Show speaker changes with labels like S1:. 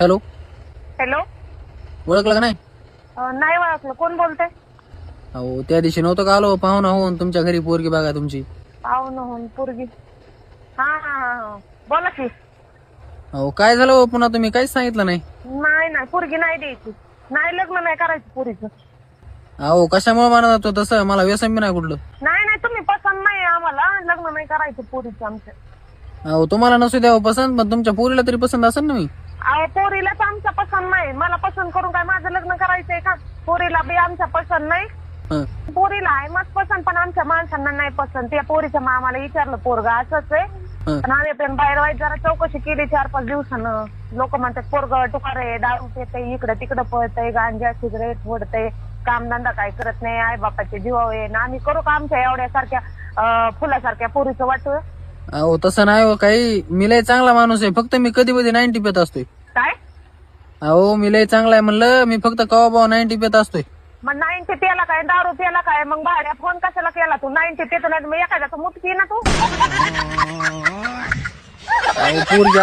S1: Hello.
S2: Hello.
S1: ओळखलं का नाही?
S2: अं, नाही ओळखलं. कोण बोलते
S1: अहो त्या दिवशी नव्हतं का आलो? पाहून होऊन तुमच्या घरी पोरगी बघा तुमची.
S2: पाहुणं होऊन पोरगी. हा हा हा हा. बोला की.
S1: अहो काय झालं हो पुन्हा तुम्ही? काहीच सांगितलं नाही.
S2: नाही नाही. पोरगी नाही द्यायची. नाही लग्न नाही करायचं पोरीचं.
S1: अहो कशामुळे म्हणत होतो तसं? मला व्यसन बी नाही कुठलं.
S2: नाही नाही. तुम्ही पसंत नाही आम्हाला. लग्न नाही करायचं पोरीचं आमच्या
S1: अहो तुम्हाला नसू द्यावं पसंत पण तुमच्या पोरीला तरी पसंत असेल ना मी.
S2: अहो पोरीलाच आमच्या पसंत नाही. मला पसंत करून काय माझं लग्न करायचंय का? पोरीला बी आमच्या पसंत नाही.
S1: हं.
S2: पोरीला आहे मग पसंत पण आमच्या माणसांना नाही पसंत. त्या पोरीच्या मामाला विचारलं पोरगा असंच आहे?
S1: हं.
S2: पण आम्ही पण बाहेर वाईट जरा चौकशी केली चार पाच दिवसानं. लोक म्हणतात पोरग टुकार आहे दारू पितय इकडं तिकडं पळतय गांजा सिगरेट फोडतय कामधंदा काय करत नाही आई बापाचे जीव आहे. ना आम्ही करू का आमच्या एवढ्या सारख्या अं, फुलासारख्या पोरीचं वाटू
S1: अहो तसं नाही हो काही. मी लय चांगला माणूस आहे. फक्त मी कधी कधी नाईन्टी पेत असतोय.
S2: काय?
S1: अहो मी लय चांगला आहे म्हणलं मी फक्त कवा बावा नाईन्टी पेत असतोय.
S2: मग नाईन्टी पेला काय दारू पेला काय? मग भाड्या फोन कशाला केला तू? नाईन्टी पेतो नाही मग एखाद्याचं मुत पी ना तू?
S1: अहो पोरगी